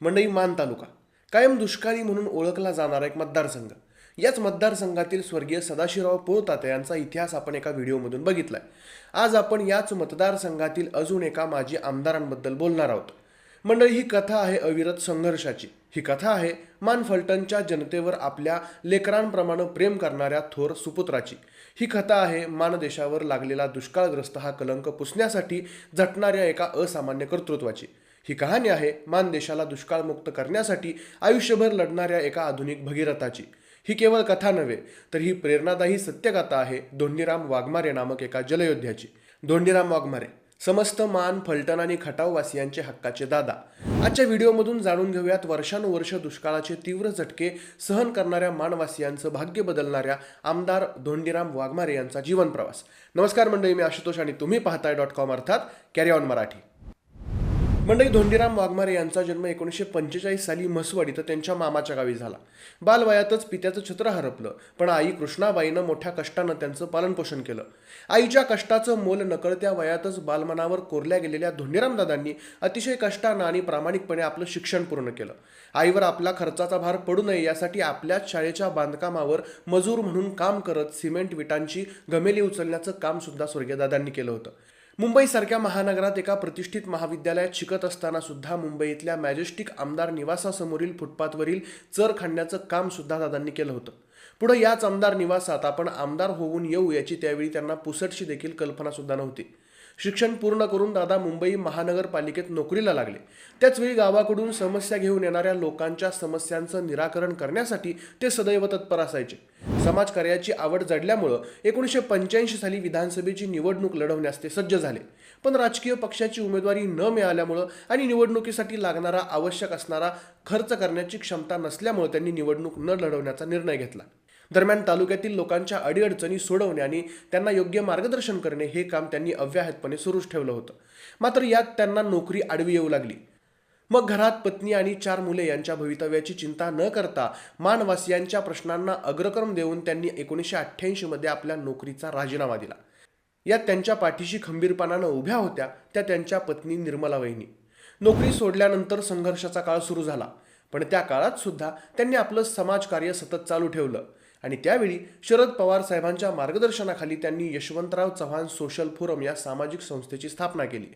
मंडई मान तालुका. कायम दुष्काळी म्हणून ओळखला जाणारा एक मतदारसंघ. याच मतदारसंघातील स्वर्गीय सदाशिवराव पोळताते यांचा इतिहास आपण एका व्हिडिओमधून बघितलाय. आज आपण याच मतदारसंघातील अजून एका माजी आमदारांबद्दल बोलणार आहोत. मंडळी ही कथा आहे अविरत संघर्षाची. ही कथा आहे मान फलटणच्या जनतेवर आपल्या लेकरांप्रमाणे प्रेम करणाऱ्या थोर सुपुत्राची. ही कथा आहे मान देशावर लागलेला दुष्काळग्रस्त हा कलंक पुसण्यासाठी झटणाऱ्या एका असामान्य कर्तृत्वाची. ही कहाणी आहे मान देशाला दुष्काळमुक्त करण्यासाठी आयुष्यभर लढणाऱ्या एका आधुनिक भगीरथाची. ही केवळ कथा नव्हे तर ही प्रेरणादायी सत्यकथा आहे धोंडीराम वाघमारे नामक एका जलयोद्ध्याची. धोंडीराम वाघमारे समस्त मान फलटण आणि खटाववासियांचे हक्काचे दादा. आजच्या व्हिडिओमधून जाणून घेऊयात वर्षानुवर्ष दुष्काळाचे तीव्र झटके सहन करणाऱ्या मानवासियांचं भाग्य बदलणाऱ्या आमदार धोंडीराम वाघमारे यांचा जीवन प्रवास नमस्कार मंडळी मी आशुतोष आणि तुम्ही पाहताय डॉट कॉम अर्थात कॅरी ऑन मराठी. मंडळी धोंडीराम वाघमारे यांचा जन्म एकोणीसशे पंचेचाळीस साली म्हसवड तर त्यांच्या मामाच्या गावी झाला. बालवयातच पित्याचं छत्र हरपलं पण आई कृष्णाबाईनं मोठ्या कष्टानं त्यांचं पालनपोषण केलं. आईच्या कष्टाचं मोल नकळत्या वयातच बालमनावर कोरल्या गेलेल्या धोंडीराम दादांनी अतिशय कष्टानं आणि प्रामाणिकपणे आपलं शिक्षण पूर्ण केलं. आईवर आपला खर्चाचा भार पडू नये यासाठी आपल्याच शाळेच्या बांधकामावर मजूर म्हणून काम करत सिमेंट विटांची गमेली उचलण्याचं काम सुद्धा स्वर्गीय दादांनी केलं होतं. मुंबईसारख्या महानगरात एका प्रतिष्ठित महाविद्यालयात शिकत असताना सुद्धा मुंबईतल्या मॅजेस्टिक आमदार निवासासमोरील फुटपाथवरील चर खाणण्याचं काम सुद्धा दादांनी केलं होतं. पुढे याच आमदार निवासात आपण आमदार होऊन येऊ याची त्यावेळी त्यांना पुसटशी देखील कल्पना सुद्धा नव्हती. शिक्षण पूर्ण करून दादा मुंबई महानगरपालिकेत नोकरीला लागले. त्याचवेळी गावाकडून समस्या घेऊन येणाऱ्या लोकांच्या समस्यांचं निराकरण करण्यासाठी ते सदैव तत्पर असायचे. समाजकार्याची आवड जडल्यामुळं एकोणीसशे पंच्याऐंशी साली विधानसभेची निवडणूक लढवण्यास ते सज्ज झाले. पण राजकीय पक्षाची उमेदवारी न मिळाल्यामुळं आणि निवडणुकीसाठी लागणारा आवश्यक असणारा खर्च करण्याची क्षमता नसल्यामुळे त्यांनी निवडणूक न लढवण्याचा निर्णय घेतला. दरम्यान तालुक्यातील लोकांच्या अडीअडचणी सोडवणे आणि त्यांना योग्य मार्गदर्शन करणे हे काम त्यांनी अव्याहतपणे सुरूच ठेवलं होतं. मात्र यात त्यांना नोकरी आडवी येऊ लागली. मग घरात पत्नी आणि चार मुले यांच्या भवितव्याची चिंता न करता मानवासियांच्या प्रश्नांना अग्रक्रम देऊन त्यांनी एकोणीसशे अठ्ठ्याऐंशीमध्ये आपल्या नोकरीचा राजीनामा दिला. यात त्यांच्या पाठीशी खंबीरपणानं उभ्या होत्या त्या त्यांच्या पत्नी निर्मला वहिनी. नोकरी सोडल्यानंतर संघर्षाचा काळ सुरू झाला. पण त्या काळात सुद्धा त्यांनी आपलं समाजकार्य सतत चालू ठेवलं. आणि त्यावेळी शरद पवार साहेबांच्या मार्गदर्शनाखाली त्यांनी यशवंतराव चव्हाण सोशल फोरम या सामाजिक संस्थेची स्थापना केली.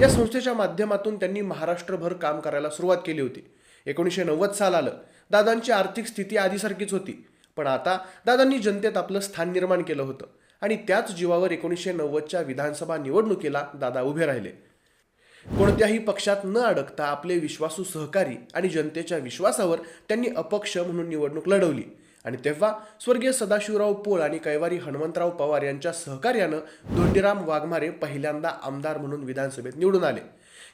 या संस्थेच्या माध्यमातून त्यांनी महाराष्ट्रभर काम करायला सुरुवात केली होती. एकोणीसशे नव्वद साल आलं. दादांची आर्थिक स्थिती आधीसारखीच होती. पण आता दादांनी जनतेत आपलं स्थान निर्माण केलं होतं आणि त्याच जीवावर एकोणीसशे नव्वदच्या विधानसभा निवडणुकीला दादा उभे राहिले. कोणत्याही पक्षात न अडकता आपले विश्वासू सहकारी आणि जनतेच्या विश्वासावर त्यांनी अपक्ष म्हणून निवडणूक लढवली. आणि तेव्हा स्वर्गीय सदाशिवराव पोळ आणि कैवारी हनुमंतराव पवार यांच्या सहकार्यानं धोंडीराम वाघमारे पहिल्यांदा आमदार म्हणून विधानसभेत निवडून आले.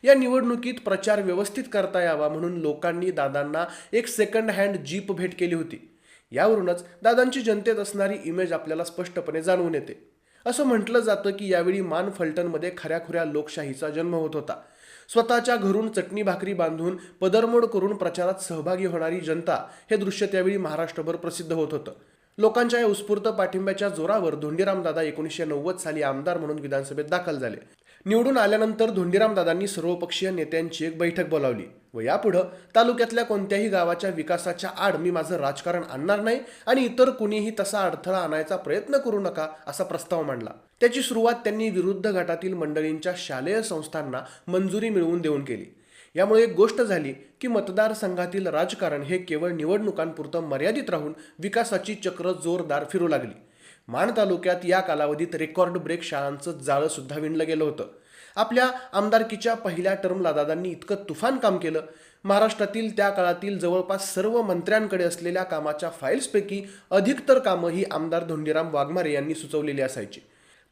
या निवडणुकीत प्रचार व्यवस्थित करता यावा म्हणून लोकांनी दादांना एक सेकंड हँड जीप भेट केली होती. यावरूनच दादांची जनतेत असणारी इमेज आपल्याला स्पष्टपणे जाणवून येते. असं म्हटलं जातं की यावेळी मान फलटणमध्ये खऱ्याखुऱ्या लोकशाहीचा जन्म होत होता. स्वतःच्या घरून चटणी भाकरी बांधून पदरमोड करून प्रचारात सहभागी होणारी जनता हे दृश्य त्यावेळी महाराष्ट्रभर प्रसिद्ध होत होतं. लोकांच्या या उत्स्फूर्त पाठिंब्याच्या जोरावर धोंडीराम दादा एकोणीसशे नव्वद साली आमदार म्हणून विधानसभेत दाखल झाले. निवडून आल्यानंतर धोंडीराम दादांनी सर्वपक्षीय नेत्यांची एक बैठक बोलावली व यापुढं तालुक्यातल्या कोणत्याही गावाच्या विकासाच्या आड मी माझं राजकारण आणणार नाही आणि इतर कुणीही तसा अडथळा आणायचा प्रयत्न करू नका असा प्रस्ताव मांडला. त्याची सुरुवात त्यांनी विरुद्ध गटातील मंडळींच्या शालेय संस्थांना मंजुरी मिळवून देऊन केली. यामुळे एक गोष्ट झाली की मतदारसंघातील राजकारण हे केवळ निवडणुकांपुरतं मर्यादित राहून विकासाची चक्र जोरदार फिरू लागली. मान तालुक्यात या कालावधीत रेकॉर्ड ब्रेक शाळांचं जाळं सुद्धा विणलं गेलं होतं. आपल्या आमदारकीच्या पहिल्या टर्मला दादांनी इतकं तुफान काम केलं. महाराष्ट्रातील त्या काळातील जवळपास सर्व मंत्र्यांकडे असलेल्या कामाच्या फाईल्सपैकी अधिकतर कामं ही आमदार धोंडीराम वाघमारे यांनी सुचवलेली असायची.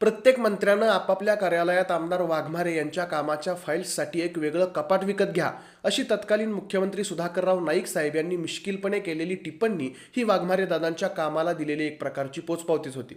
प्रत्येक मंत्र्यानं आपापल्या कार्यालयात आमदार वाघमारे यांच्या कामाच्या फाईल्ससाठी एक वेगळं कपाट विकत घ्या अशी तत्कालीन मुख्यमंत्री सुधाकरराव नाईक साहेब यांनी मिश्किलपणे केलेली टिप्पणी ही वाघमारे दादांच्या कामाला दिलेली एक प्रकारची पोचपावतीच होती.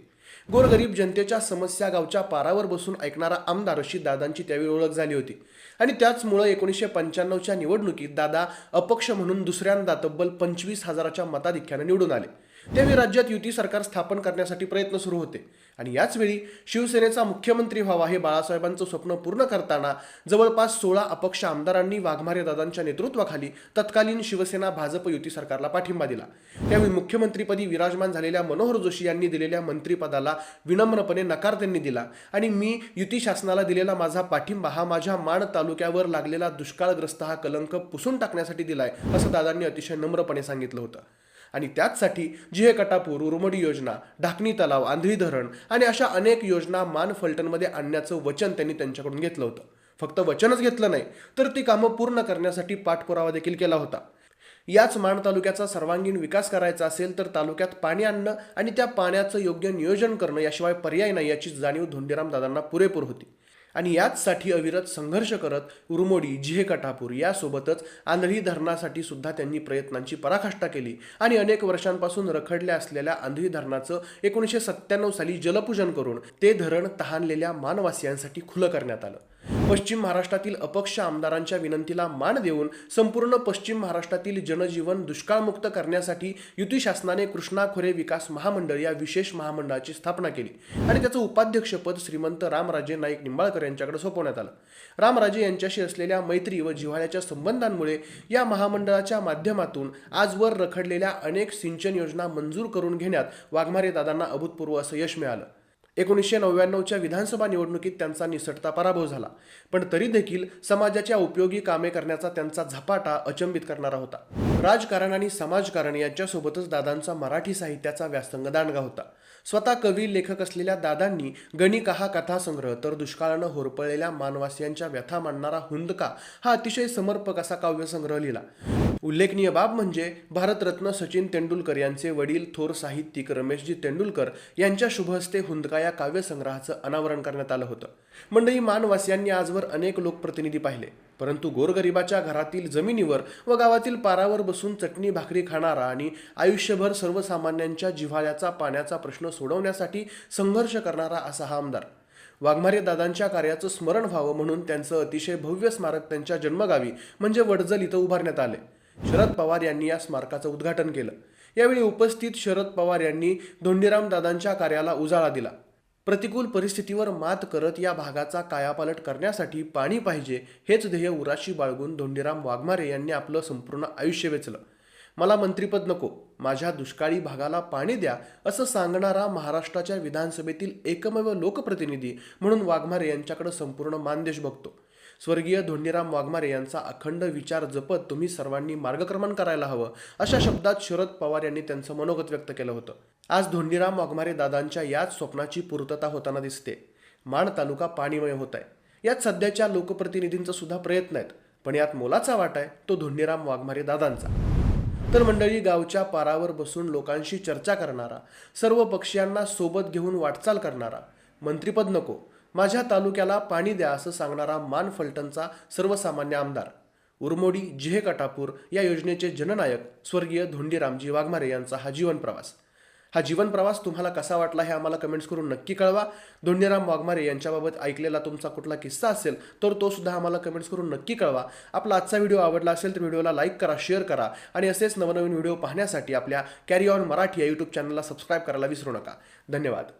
गोरगरीब जनतेच्या समस्या गावच्या पारावर बसून ऐकणारा आमदार अशी दादांची त्यावेळी ओळख झाली होती. आणि त्याचमुळं एकोणीसशे पंच्याण्णवच्या निवडणुकीत दादा अपक्ष म्हणून दुसऱ्यांदा तब्बल पंचवीस हजाराच्या मताधिक्यानं निवडून आले. त्यावेळी राज्यात युती सरकार स्थापन करण्यासाठी प्रयत्न सुरू होते. आणि याच वेळी शिवसेनेचा मुख्यमंत्री व्हावा हे बाळासाहेबांचं स्वप्न पूर्ण करताना जवळपास सोळा अपक्ष आमदारांनी वाघमारे दादांच्या नेतृत्वाखाली तत्कालीन शिवसेना भाजप युती सरकारला पाठिंबा दिला. त्यावेळी मुख्यमंत्रीपदी विराजमान झालेल्या मनोहर जोशी यांनी दिलेल्या मंत्रिपदाला विनम्रपणे नकार त्यांनी दिला. आणि मी युती शासनाला दिलेला माझा पाठिंबा हा माझ्या माण तालुक्यावर लागलेला दुष्काळग्रस्त हा कलंक पुसून टाकण्यासाठी दिलाय असं दादांनी अतिशय नम्रपणे सांगितलं होतं. आणि त्याचसाठी जिहे कटापूर उरमडी योजना ढाकणी तलाव आंधळी धरण आणि अशा अनेक योजना मान फलटणमध्ये आणण्याचं वचन त्यांनी त्यांच्याकडून घेतलं होतं. फक्त वचनच घेतलं नाही तर ती कामं पूर्ण करण्यासाठी पाठपुरावा देखील केला होता. याच मान तालुक्याचा सर्वांगीण विकास करायचा असेल तर तालुक्यात पाणी आणणं आणि त्या पाण्याचं योग्य नियोजन करणं याशिवाय पर्याय नाही याची जाणीव धोंडीराम दादांना पुरेपूर होती. आणि याचसाठी अविरत संघर्ष करत उरुमोडी जिहे कटापूर यासोबतच आंधळी धरणासाठी सुद्धा त्यांनी प्रयत्नांची पराकाष्ठा केली आणि अनेक वर्षांपासून रखडल्या असलेल्या आंधळी धरणाचं एकोणीसशे सत्त्याण्णव साली जलपूजन करून ते धरण तहानलेल्या मानवासियांसाठी खुलं करण्यात आलं. पश्चिम महाराष्ट्रातील अपक्ष आमदारांच्या विनंतीला मान देऊन संपूर्ण पश्चिम महाराष्ट्रातील जनजीवन दुष्काळमुक्त करण्यासाठी युती शासनाने कृष्णा खोरे विकास महामंडळ या विशेष महामंडळाची स्थापना केली. आणि त्याचं उपाध्यक्षपद श्रीमंत रामराजे नाईक निंबाळकर यांच्याकडे सोपवण्यात आलं. रामराजे यांच्याशी असलेल्या मैत्री व जिव्हाळ्याच्या संबंधांमुळे या महामंडळाच्या माध्यमातून आजवर रखडलेल्या अनेक सिंचन योजना मंजूर करून घेण्यात वाघमारे दादांना अभूतपूर्व असं यश मिळालं. एकोणीसशे नव्याण्णवच्या विधानसभा निवडणुकीत त्यांचा निसटता पराभव झाला. पण तरी देखील समाजाच्या उपयोगी कामे करण्याचा त्यांचा झपाटा अचंबित करणारा होता. राजकारण आणि समाजकारण यांच्यासोबतच दादांचा मराठी साहित्याचा व्यासंग दांडगा होता. स्वतः कवी लेखक असलेल्या दादांनी गणिका हा कथासंग्रह तर दुष्काळानं होरपळलेल्या मानवासियांच्या व्यथा मांडणारा हुंदका हा अतिशय समर्पक असा काव्यसंग्रह लिहिला. उल्लेखनीय बाब म्हणजे भारतरत्न सचिन तेंडुलकर यांचे वडील थोर साहित्यिक रमेशजी तेंडुलकर यांच्या शुभहस्ते हुंदका या काव्यसंग्रहाचं अनावरण करण्यात आलं होतं. मंडळी मानवासियांनी आजवर अनेक लोकप्रतिनिधी पाहिले. परंतु गोरगरिबाच्या घरातील जमिनीवर व गावातील पारावर बसून चटणी भाकरी खाणारा आणि आयुष्यभर सर्वसामान्यांच्या जिव्हाळ्याचा पाण्याचा प्रश्न सोडवण्यासाठी संघर्ष करणारा असा हा आमदार. वाघमारे दादांच्या कार्याचं स्मरण व्हावं म्हणून त्यांचं अतिशय भव्य स्मारक त्यांच्या जन्मगावी म्हणजे वडजल इथं उभारण्यात आले. शरद पवार यांनी या स्मारकाचं उद्घाटन केलं. यावेळी उपस्थित शरद पवार यांनी धोंडीराम दादांच्या कार्याला उजाळा दिला. प्रतिकूल परिस्थितीवर मात करत या भागाचा कायापालट करण्यासाठी पाणी पाहिजे हेच ध्येय उराशी बाळगून धोंडीराम वाघमारे यांनी आपलं संपूर्ण आयुष्य वेचलं. मला मंत्रिपद नको माझ्या दुष्काळी भागाला पाणी द्या असं सांगणारा महाराष्ट्राच्या विधानसभेतील एकमेव लोकप्रतिनिधी म्हणून वाघमारे यांच्याकडे संपूर्ण मानदेश बघतो. स्वर्गीय धोंडीराम वाघमारे यांचा अखंड विचार जपत तुम्ही सर्वांनी मार्गक्रमण करायला हवं अशा शब्दात शरद पवार यांनी त्यांचं मनोगत व्यक्त केलं होतं. आज धोंडीराम वाघमारे दादांच्या याच स्वप्नाची पूर्तता होताना दिसते. माण तालुका पाणीमय होत आहे यात सध्याच्या लोकप्रतिनिधींचा सुद्धा प्रयत्न आहेत पण यात मोलाचा वाटा आहे तो धोंडीराम वाघमारे दादांचा. तर मंडळी गावच्या पारावर बसून लोकांशी चर्चा करणारा सर्व पक्षीयांना सोबत घेऊन वाटचाल करणारा मंत्रीपद नको माझ्या तालुक्याला पाणी द्या असं सांगणारा मान फलटणचा सर्वसामान्य आमदार. उरमोडी जिहे कटापूर या योजनेचे जननायक स्वर्गीय धोंडीरामजी वाघमारे यांचा हा जीवन प्रवास. हा जीवन प्रवास तुम्हाला कसा वाटला हे आम्हाला कमेंट्स करून नक्की कळवा. धोंडीराम वाघमारे यांच्याबाबत ऐकलेला तुमचा कुठला किस्सा असेल तर तो सुद्धा आम्हाला कमेंट्स करून नक्की कळवा. आपला आजचा व्हिडिओ आवडला असेल तर व्हिडिओला लाईक करा शेअर करा आणि असेच नवनवीन व्हिडिओ पाहण्यासाठी आपल्या कॅरी ऑन मराठी या यूट्यूब चॅनलला सबस्क्राईब करायला विसरू नका. धन्यवाद.